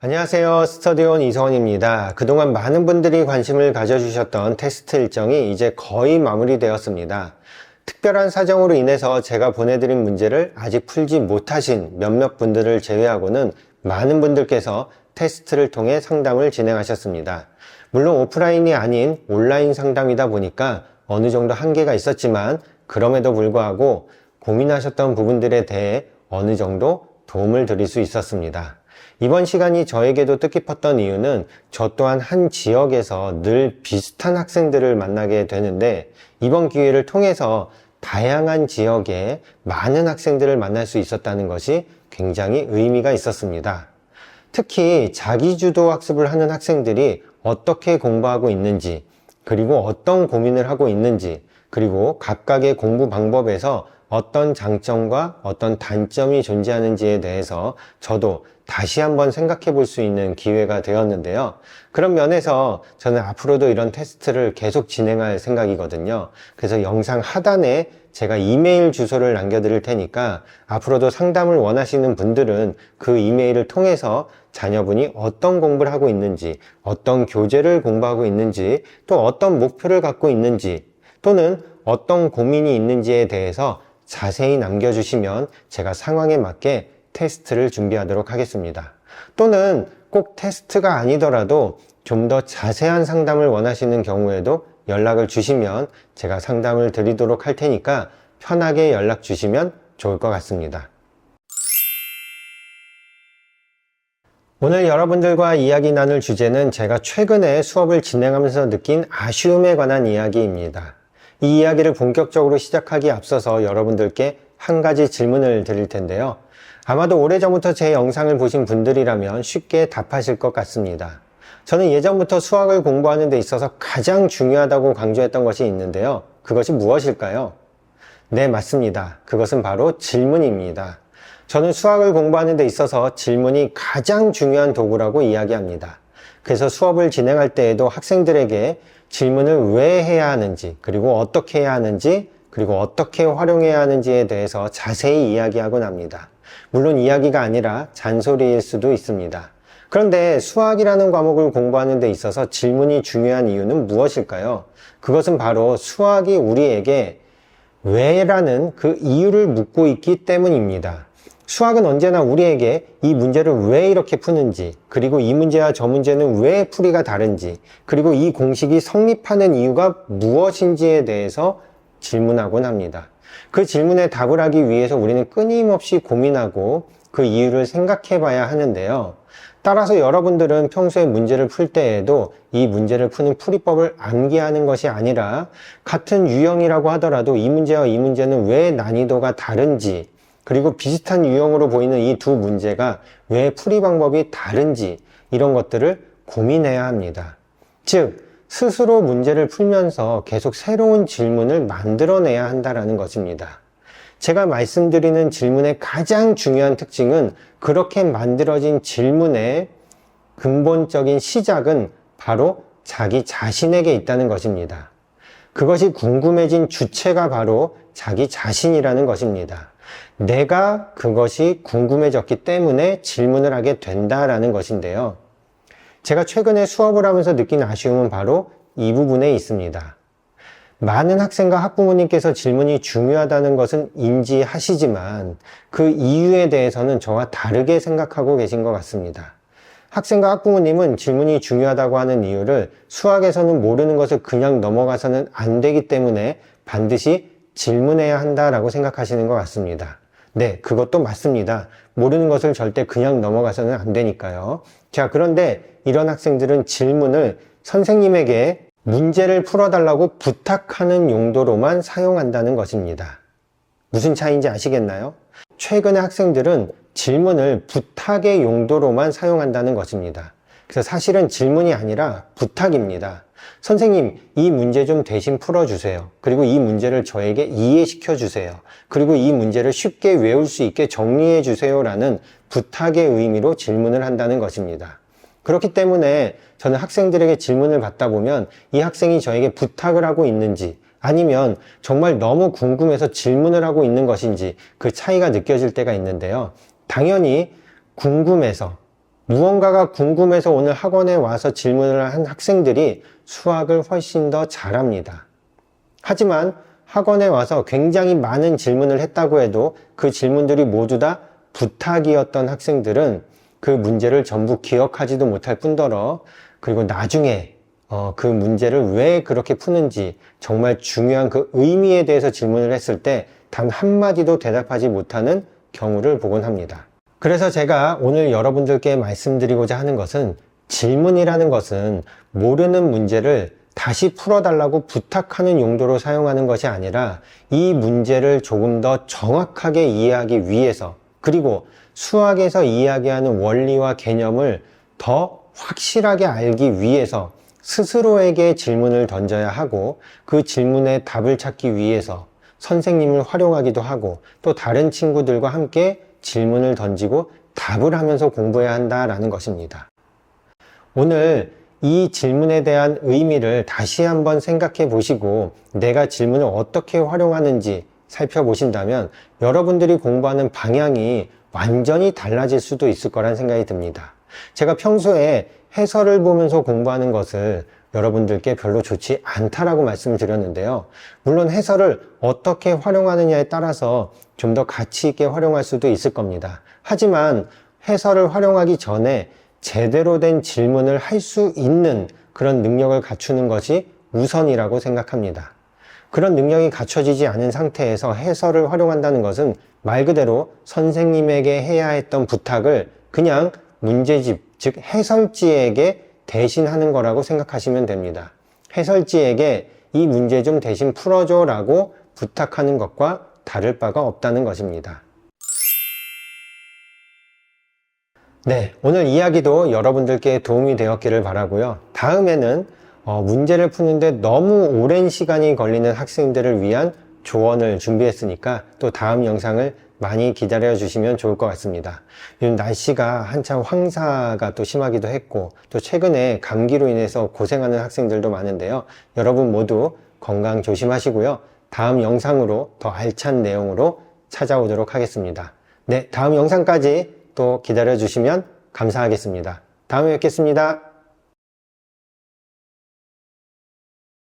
안녕하세요. 스터디온 이성원입니다. 그동안 많은 분들이 관심을 가져주셨던 테스트 일정이 이제 거의 마무리되었습니다. 특별한 사정으로 인해서 제가 보내드린 문제를 아직 풀지 못하신 몇몇 분들을 제외하고는 많은 분들께서 테스트를 통해 상담을 진행하셨습니다. 물론 오프라인이 아닌 온라인 상담이다 보니까 어느 정도 한계가 있었지만 그럼에도 불구하고 고민하셨던 부분들에 대해 어느 정도 도움을 드릴 수 있었습니다. 이번 시간이 저에게도 뜻깊었던 이유는 저 또한 한 지역에서 늘 비슷한 학생들을 만나게 되는데 이번 기회를 통해서 다양한 지역에 많은 학생들을 만날 수 있었다는 것이 굉장히 의미가 있었습니다. 특히 자기주도 학습을 하는 학생들이 어떻게 공부하고 있는지, 그리고 어떤 고민을 하고 있는지, 그리고 각각의 공부 방법에서 어떤 장점과 어떤 단점이 존재하는지에 대해서 저도 다시 한번 생각해 볼 수 있는 기회가 되었는데요. 그런 면에서 저는 앞으로도 이런 테스트를 계속 진행할 생각이거든요. 그래서 영상 하단에 제가 이메일 주소를 남겨드릴 테니까 앞으로도 상담을 원하시는 분들은 그 이메일을 통해서 자녀분이 어떤 공부를 하고 있는지, 어떤 교재를 공부하고 있는지, 또 어떤 목표를 갖고 있는지, 또는 어떤 고민이 있는지에 대해서 자세히 남겨주시면 제가 상황에 맞게 테스트를 준비하도록 하겠습니다. 또는 꼭 테스트가 아니더라도 좀 더 자세한 상담을 원하시는 경우에도 연락을 주시면 제가 상담을 드리도록 할 테니까 편하게 연락 주시면 좋을 것 같습니다. 오늘 여러분들과 이야기 나눌 주제는 제가 최근에 수업을 진행하면서 느낀 아쉬움에 관한 이야기입니다. 이 이야기를 본격적으로 시작하기 앞서서 여러분들께 한 가지 질문을 드릴 텐데요. 아마도 오래전부터 제 영상을 보신 분들이라면 쉽게 답하실 것 같습니다. 저는 예전부터 수학을 공부하는 데 있어서 가장 중요하다고 강조했던 것이 있는데요. 그것이 무엇일까요? 네, 맞습니다. 그것은 바로 질문입니다. 저는 수학을 공부하는 데 있어서 질문이 가장 중요한 도구라고 이야기합니다. 그래서 수업을 진행할 때에도 학생들에게 질문을 왜 해야 하는지, 그리고 어떻게 해야 하는지, 그리고 어떻게 활용해야 하는지에 대해서 자세히 이야기하곤 합니다. 물론 이야기가 아니라 잔소리일 수도 있습니다. 그런데 수학이라는 과목을 공부하는 데 있어서 질문이 중요한 이유는 무엇일까요? 그것은 바로 수학이 우리에게 왜라는 그 이유를 묻고 있기 때문입니다. 수학은 언제나 우리에게 이 문제를 왜 이렇게 푸는지, 그리고 이 문제와 저 문제는 왜 풀이가 다른지, 그리고 이 공식이 성립하는 이유가 무엇인지에 대해서 질문하곤 합니다. 그 질문에 답을 하기 위해서 우리는 끊임없이 고민하고 그 이유를 생각해 봐야 하는데요. 따라서 여러분들은 평소에 문제를 풀 때에도 이 문제를 푸는 풀이법을 암기하는 것이 아니라 같은 유형이라고 하더라도 이 문제와 이 문제는 왜 난이도가 다른지 그리고 비슷한 유형으로 보이는 이 두 문제가 왜 풀이 방법이 다른지 이런 것들을 고민해야 합니다. 즉, 스스로 문제를 풀면서 계속 새로운 질문을 만들어내야 한다는 것입니다. 제가 말씀드리는 질문의 가장 중요한 특징은 그렇게 만들어진 질문의 근본적인 시작은 바로 자기 자신에게 있다는 것입니다. 그것이 궁금해진 주체가 바로 자기 자신이라는 것입니다. 내가 그것이 궁금해졌기 때문에 질문을 하게 된다라는 것인데요. 제가 최근에 수업을 하면서 느낀 아쉬움은 바로 이 부분에 있습니다. 많은 학생과 학부모님께서 질문이 중요하다는 것은 인지하시지만 그 이유에 대해서는 저와 다르게 생각하고 계신 것 같습니다. 학생과 학부모님은 질문이 중요하다고 하는 이유를 수학에서는 모르는 것을 그냥 넘어가서는 안 되기 때문에 반드시 질문해야 한다라고 생각하시는 것 같습니다. 네, 그것도 맞습니다. 모르는 것을 절대 그냥 넘어가서는 안 되니까요. 자, 그런데 이런 학생들은 질문을 선생님에게 문제를 풀어달라고 부탁하는 용도로만 사용한다는 것입니다. 무슨 차이인지 아시겠나요? 최근의 학생들은 질문을 부탁의 용도로만 사용한다는 것입니다. 그래서 사실은 질문이 아니라 부탁입니다. 선생님, 이 문제 좀 대신 풀어주세요. 그리고 이 문제를 저에게 이해시켜 주세요. 그리고 이 문제를 쉽게 외울 수 있게 정리해 주세요. 라는 부탁의 의미로 질문을 한다는 것입니다. 그렇기 때문에 저는 학생들에게 질문을 받다 보면 이 학생이 저에게 부탁을 하고 있는지 아니면 정말 너무 궁금해서 질문을 하고 있는 것인지 그 차이가 느껴질 때가 있는데요. 당연히 궁금해서 무언가가 궁금해서 오늘 학원에 와서 질문을 한 학생들이 수학을 훨씬 더 잘합니다. 하지만 학원에 와서 굉장히 많은 질문을 했다고 해도 그 질문들이 모두 다 부탁이었던 학생들은 그 문제를 전부 기억하지도 못할 뿐더러 그리고 나중에 어, 그 문제를 왜 그렇게 푸는지 정말 중요한 그 의미에 대해서 질문을 했을 때 단 한마디도 대답하지 못하는 경우를 보곤 합니다. 그래서 제가 오늘 여러분들께 말씀드리고자 하는 것은 질문이라는 것은 모르는 문제를 다시 풀어달라고 부탁하는 용도로 사용하는 것이 아니라 이 문제를 조금 더 정확하게 이해하기 위해서 그리고 수학에서 이야기하는 원리와 개념을 더 확실하게 알기 위해서 스스로에게 질문을 던져야 하고 그 질문에 답을 찾기 위해서 선생님을 활용하기도 하고 또 다른 친구들과 함께 질문을 던지고 답을 하면서 공부해야 한다라는 것입니다. 오늘 이 질문에 대한 의미를 다시 한번 생각해 보시고 내가 질문을 어떻게 활용하는지 살펴보신다면 여러분들이 공부하는 방향이 완전히 달라질 수도 있을 거란 생각이 듭니다. 제가 평소에 해설을 보면서 공부하는 것을 여러분들께 별로 좋지 않다라고 말씀을 드렸는데요. 물론 해설을 어떻게 활용하느냐에 따라서 좀 더 가치 있게 활용할 수도 있을 겁니다. 하지만 해설을 활용하기 전에 제대로 된 질문을 할 수 있는 그런 능력을 갖추는 것이 우선이라고 생각합니다. 그런 능력이 갖춰지지 않은 상태에서 해설을 활용한다는 것은 말 그대로 선생님에게 해야 했던 부탁을 그냥 문제집, 즉 해설지에게 대신하는 거라고 생각하시면 됩니다. 해설지에게 이 문제 좀 대신 풀어줘 라고 부탁하는 것과 다를 바가 없다는 것입니다. 네, 오늘 이야기도 여러분들께 도움이 되었기를 바라고요. 다음에는 어, 문제를 푸는데 너무 오랜 시간이 걸리는 학생들을 위한 조언을 준비했으니까 또 다음 영상을 많이 기다려 주시면 좋을 것 같습니다. 요즘 날씨가 한참 황사가 또 심하기도 했고 또 최근에 감기로 인해서 고생하는 학생들도 많은데요. 여러분 모두 건강 조심하시고요. 다음 영상으로 더 알찬 내용으로 찾아오도록 하겠습니다. 네, 다음 영상까지 또 기다려 주시면 감사하겠습니다. 다음에 뵙겠습니다.